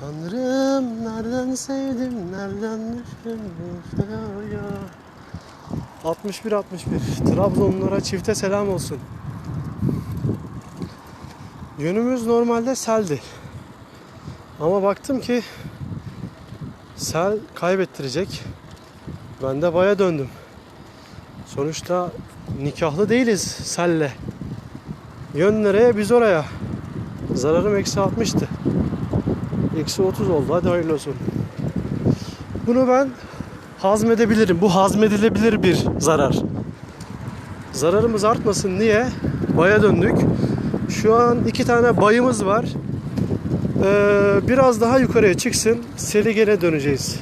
Tanrım nereden sevdim, nereden düştüm bu sevdaya. 61 61 Trabzonlulara çifte selam olsun. Yönümüz normalde seldi. Ama baktım ki sel kaybettirecek. Ben de baya döndüm. Sonuçta nikahlı değiliz selle. Yön nereye biz oraya. Zararım eksi 60'tı. Eksi 30 oldu. Hadi hayırlı olsun. Bunu ben hazmedebilirim. Bu hazmedilebilir bir zarar. Zararımız artmasın diye baya döndük. Şu an iki tane bayımız var. Ee, biraz daha yukarıya çıksın. Seli gene döneceğiz.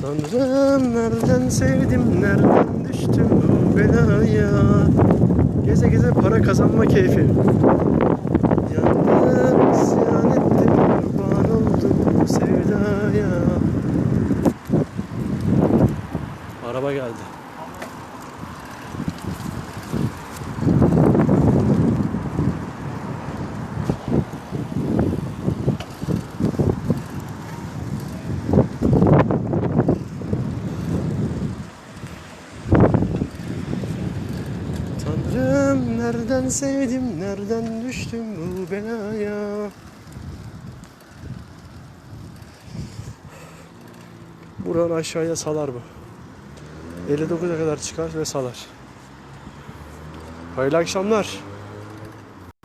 Tanrım nereden sevdim, nereden düştüm belaya. Geze geze para kazanma keyfi. Araba geldi. Tanrım nereden sevdim, nereden düştüm bu belaya. Buradan aşağıya salar bu. 59'a kadar çıkar ve salar. Hayırlı akşamlar.